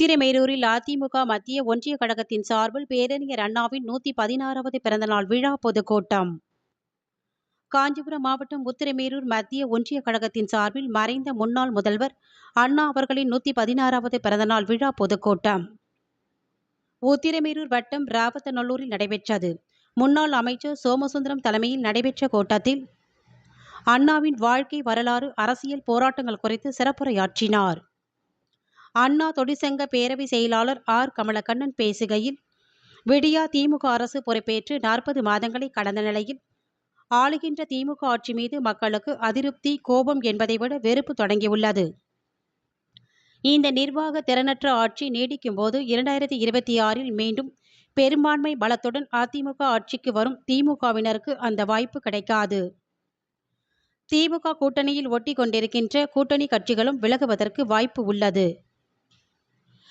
உத்திரமேரூரில் அதிமுக மத்திய ஒன்றிய கழகத்தின் சார்பில் பேரறிஞர் அண்ணாவின் நூத்தி பதினாறாவது பிறந்தநாள் விழா பொதுக்கூட்டம். காஞ்சிபுரம் மாவட்டம் உத்திரமேரூர் மத்திய ஒன்றிய கழகத்தின் சார்பில் மறைந்த முன்னாள் முதல்வர் அண்ணா அவர்களின் நூத்தி பதினாறாவது பிறந்தநாள் விழா பொதுக்கூட்டம். உத்திரமேரூர் வட்டம் ராவத்தநல்லூரில் நடைபெற்றது. முன்னாள் அமைச்சர் சோமசுந்தரம் தலைமையில் நடைபெற்ற கூட்டத்தில் அண்ணாவின் வாழ்க்கை வரலாறு அரசியல் போராட்டங்கள் குறித்து சிறப்புரையாற்றினார். அண்ணா தொழிற்சங்க பேரவை செயலாளர் ஆர். கமலக்கண்ணன் பேசுகையில் விடியா திமுக அரசு பொறுப்பேற்று நாற்பது மாதங்களை கடந்த நிலையில் ஆளுகின்ற திமுக ஆட்சி மீது மக்களுக்கு அதிருப்தி கோபம் என்பதை விட வெறுப்பு தொடங்கியுள்ளது. இந்த நிர்வாக திறனற்ற ஆட்சி நீடிக்கும் போது இரண்டாயிரத்தி இருபத்தி ஆறில் மீண்டும் பெரும்பான்மை பலத்துடன் அதிமுக ஆட்சிக்கு வரும் திமுகவினருக்கு அந்த வாய்ப்பு கிடைக்காது. திமுக கூட்டணியில் ஒட்டி கொண்டிருக்கின்ற கூட்டணி கட்சிகளும் விலகுவதற்கு வாய்ப்பு உள்ளது.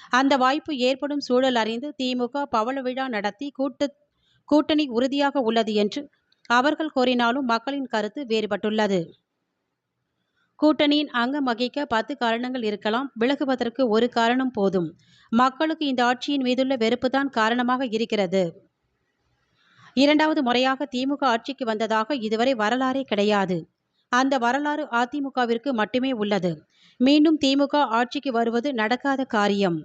அந்த வாய்ப்பு ஏற்படும் சூழல் அறிந்து திமுக பவள விழா நடத்தி கூட்டு கூட்டணி உறுதியாக உள்ளது என்று அவர்கள் கோரினாலும் மக்களின் கருத்து வேறுபட்டுள்ளது. கூட்டணியின் அங்கம் வகிக்க பத்து காரணங்கள் இருக்கலாம். விலகுவதற்கு ஒரு காரணம் போதும். மக்களுக்கு இந்த ஆட்சியின் மீதுள்ள வெறுப்புதான் காரணமாக இருக்கிறது. இரண்டாவது முறையாக திமுக ஆட்சிக்கு வந்ததாக இதுவரை வரலாறே கிடையாது. அந்த வரலாறு அதிமுகவிற்கு மட்டுமே உள்ளது. மீண்டும் திமுக ஆட்சிக்கு வருவது நடக்காத காரியம்.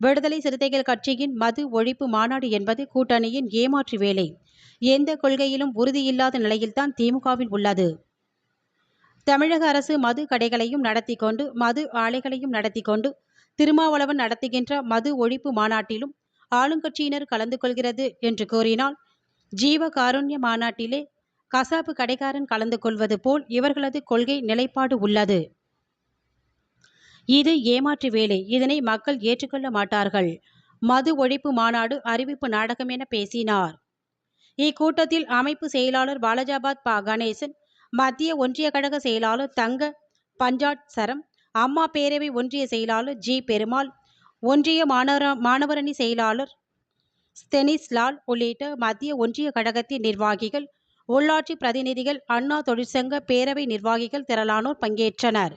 விடுதலை சிறுத்தைகள் கட்சியின் மது ஒழிப்பு மாநாடு என்பது கூட்டணியின் ஏமாற்று வேலை. எந்த கொள்கையிலும் உறுதியில்லாத நிலையில்தான் திமுகவில் உள்ளது. தமிழக அரசு மது கடைகளையும் நடத்தி கொண்டு மது ஆலைகளையும் நடத்தி கொண்டு திருமாவளவன் நடத்துகின்ற மது ஒழிப்பு மாநாட்டிலும் ஆளுங்கட்சியினர் கலந்து கொள்கிறது என்று கூறினால் ஜீவ காருண்ய மாநாட்டிலே கசாப்பு கடைக்காரன் கலந்து கொள்வது போல் இவர்களது கொள்கை நிலைப்பாடு உள்ளது. இது ஏமாற்று வேலை. இதனை மக்கள் ஏற்றுக்கொள்ள மாட்டார்கள். மது ஒழிப்பு மாநாடு அறிவிப்பு நாடகம் என பேசினார். இக்கூட்டத்தில் அமைப்பு செயலாளர் பாலஜாபாத் பா. கணேசன் மத்திய ஒன்றிய கழக செயலாளர் தங்க பஞ்சாட் சரம் அம்மா பேரவை ஒன்றிய செயலாளர் ஜி. பெருமாள் ஒன்றிய மாணவர மாணவரணி செயலாளர் ஸ்தெனிஸ்லால் உள்ளிட்ட மத்திய ஒன்றிய கழகத்தின் நிர்வாகிகள் உள்ளாட்சி பிரதிநிதிகள் அண்ணா தொழிற்சங்க பேரவை நிர்வாகிகள் திரளானோர் பங்கேற்றனர்